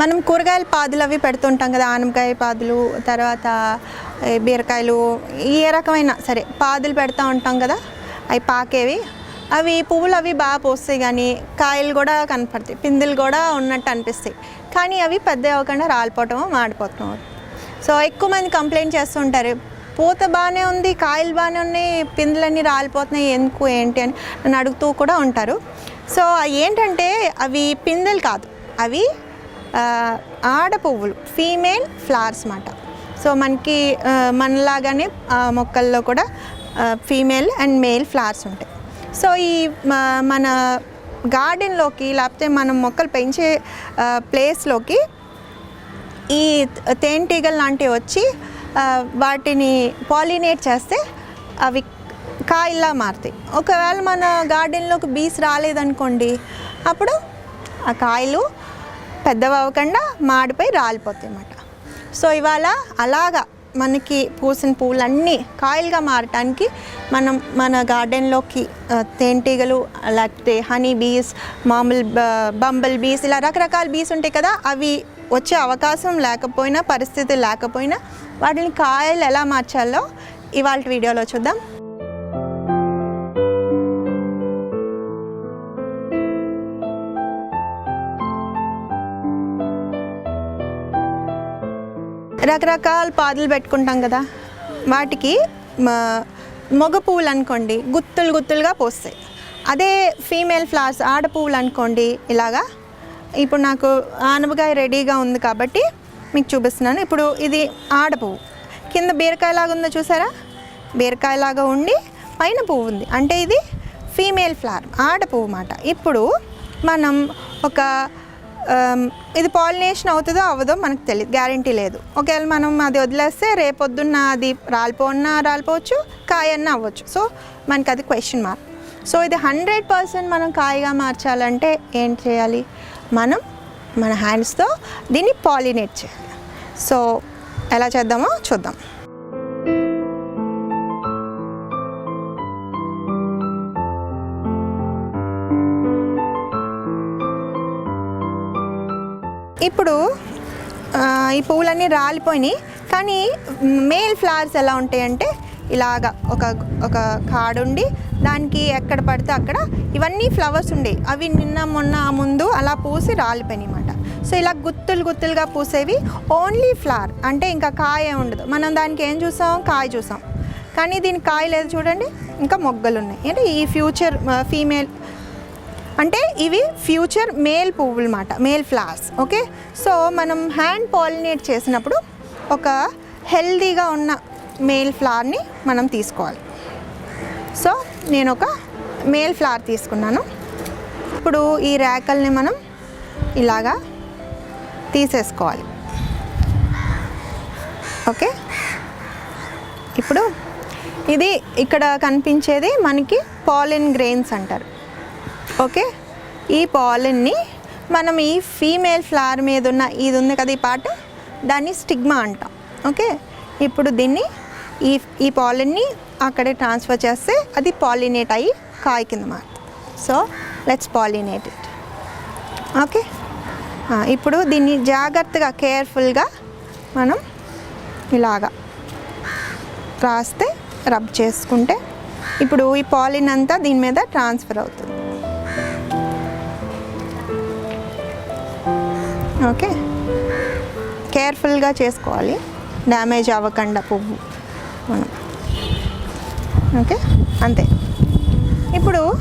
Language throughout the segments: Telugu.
మనం కూరగాయల పాదులు అవి పెడుతుంటాం కదా ఆనపకాయ పాదులు తర్వాత బీరకాయలు ఏ రకమైన సరే పాదులు పెడతా ఉంటాం కదా అవి పాకేవి. అవి పువ్వులు అవి బాగా పోస్తాయి కానీ కాయలు కూడా కనపడతాయి పిందెలు కూడా ఉన్నట్టు అనిపిస్తాయి. కానీ అవి పెద్ద అవ్వకుండా రాలిపోవటం మాడిపోవటం సో ఎక్కువ మంది కంప్లైంట్ చేస్తుంటారు పూత బాగానే ఉంది కాయలు బాగానే ఉన్నాయి పిందెలన్నీ రాలిపోతున్నాయి ఎందుకు ఏంటి? అని నన్ను అడుగుతూ కూడా ఉంటారు. సో అవి ఏంటంటే అవి పిందెలు కాదు అవి ఆడ పువ్వులు ఫీమేల్ ఫ్లవర్స్ అన్నమాట సో మనకి మనలాగానే ఆ, మొక్కల్లో కూడా ఫీమేల్ అండ్ మేల్ ఫ్లవర్స్ ఉంటాయి. సో ఈ మన గార్డెన్లోకి లేకపోతే మనం మొక్కలు పెంచే ప్లేస్లోకి ఈ తేనెటీగలు లాంటివి వచ్చి వాటిని పాలినేట్ చేస్తే అవి కాయల్లా మారుతాయి. ఒకవేళ మన గార్డెన్లోకి బీస్ రాలేదనుకోండి అప్పుడు ఆ కాయలు పెద్దవి అవ్వకుండా మాడిపోయి రాలిపోతాయి అన్నమాట సో ఇవాళ అలాగా మనకి పూసిన పువ్వులన్నీ కాయలుగా మారటానికి మనం మన గార్డెన్లోకి తేనెటీగలు లేకపోతే హనీ బీస్ మామూలు బంబల్ బీస్ ఇలా రకరకాల బీస్ ఉంటాయి కదా అవి వచ్చే అవకాశం లేకపోయినా పరిస్థితి లేకపోయినా వాటిని కాయలు ఎలా మార్చాలో ఇవాళ వీడియోలో చూద్దాం. రకరకాల పాదులు పెట్టుకుంటాం కదా. వాటికి మ- మగ పువ్వులు అనుకోండి గుత్తులు గుత్తులుగా పోస్తాయి. అదే ఫీమేల్ ఫ్లవర్స్ ఆడ పువ్వులు అనుకోండి ఇలాగా. ఇప్పుడు నాకు ఆనపకాయ రెడీగా ఉంది కాబట్టి మీకు చూపిస్తున్నాను. ఇప్పుడు ఇది ఆడ పువ్వు. కింద బీరకాయలాగా ఉందో చూసారా? బీరకాయలాగా ఉండి పైన పువ్వు ఉంది. అంటే ఇది ఫీమేల్ ఫ్లవర్ ఆడ పువ్వు మాట. ఇప్పుడు మనం ఒక Um, ఇది పాలినేషన్ అవుతుందో అవ్వదో మనకు తెలియదు గ్యారంటీ లేదు. ఒకవేళ మనం అది వదిలేస్తే రేపొద్దున్న అది రాలిపోన్నా రాలిపోవచ్చు కాయన్నా అవ్వచ్చు. సో మనకి అది క్వశ్చన్ మార్క్ సో ఇది హండ్రెడ్ పర్సెంట్ మనం కాయగా మార్చాలంటే ఏం చేయాలి? మనం మన హ్యాండ్స్తో దీన్ని పాలినేట్ చేయాలి. సో ఎలా చేద్దామో చూద్దాం. ఇప్పుడు ఈ పువ్వులన్నీ రాలిపోయినాయి. కానీ మేల్ ఫ్లవర్స్ ఎలా ఉంటాయంటే ఇలాగా ఒక ఒక కాడుండి దానికి ఎక్కడ పడితే అక్కడ ఇవన్నీ ఫ్లవర్స్ ఉండేవి అవి నిన్న మొన్న ముందు అలా పూసి రాలిపోయినాయి అన్నమాట. సో ఇలా గుత్తులు గుత్తులుగా పూసేవి ఓన్లీ ఫ్లవర్ అంటే ఇంకా కాయ ఉండదు. మనం దానికి ఏం చూసాం? కాయ చూసాం. కానీ దీని కాయ లేదు చూడండి? ఇంకా మొగ్గలు ఉన్నాయి. అంటే ఈ ఫ్యూచర్ ఫీమేల్ అంటే ఇవి ఫ్యూచర్ మేల్ పువ్వులు అన్నమాట మేల్ ఫ్లవర్స్ ఓకే? సో మనం హ్యాండ్ పాలినేట్ చేసినప్పుడు ఒక హెల్దీగా ఉన్న మేల్ ఫ్లవర్ని మనం తీసుకోవాలి. సో నేను ఒక మేల్ ఫ్లవర్ తీసుకున్నాను. ఇప్పుడు ఈ ర్యాకల్ని మనం ఇలాగా తీసేసుకోవాలి. ఓకే? ఇప్పుడు ఇది ఇక్కడ కనిపించేది మనకి పాలిన్ గ్రెయిన్స్ అంటారు. ఓకే? ఈ పాలన్ని మనం ఈ ఫీమేల్ ఫ్లవర్ మీద ఉన్న ఇది ఉంది కదా ఈ పార్ట్? దాన్ని స్టిగ్మా అంటాం. ఓకే? ఇప్పుడు దీన్ని ఈ ఈ పాలన్ని అక్కడే ట్రాన్స్ఫర్ చేస్తే అది పాలినేట్ అయ్యి కాయ కింద మారుతుంది. So let's pollinate it okay? ఇప్పుడు దీన్ని జాగ్రత్తగా కేర్ఫుల్గా మనం ఇలాగా రాస్తే రబ్ చేసుకుంటే ఇప్పుడు ఈ పాలిన్ అంతా దీని మీద ట్రాన్స్ఫర్ అవుతుంది. ఓకే. కేర్ఫుల్గా చేసుకోవాలి. డ్యామేజ్ అవ్వకుండా పువ్వు. మనం ఓకే. అంతే. ఇప్పుడు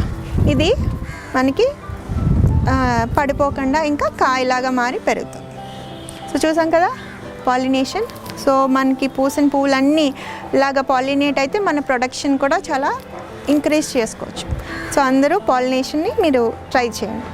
ఇది మనకి పడిపోకుండా ఇంకా కాయలాగా మారి పెరుగుతుంది. సో చూసాం కదా? పాలినేషన్. సో మనకి పూసిన పువ్వులన్నీ ఇలాగా పాలినేట్ అయితే మన ప్రొడక్షన్ కూడా చాలా ఇంక్రీజ్ చేసుకోవచ్చు. సో అందరూ పాలినేషన్ని మీరు ట్రై చేయండి.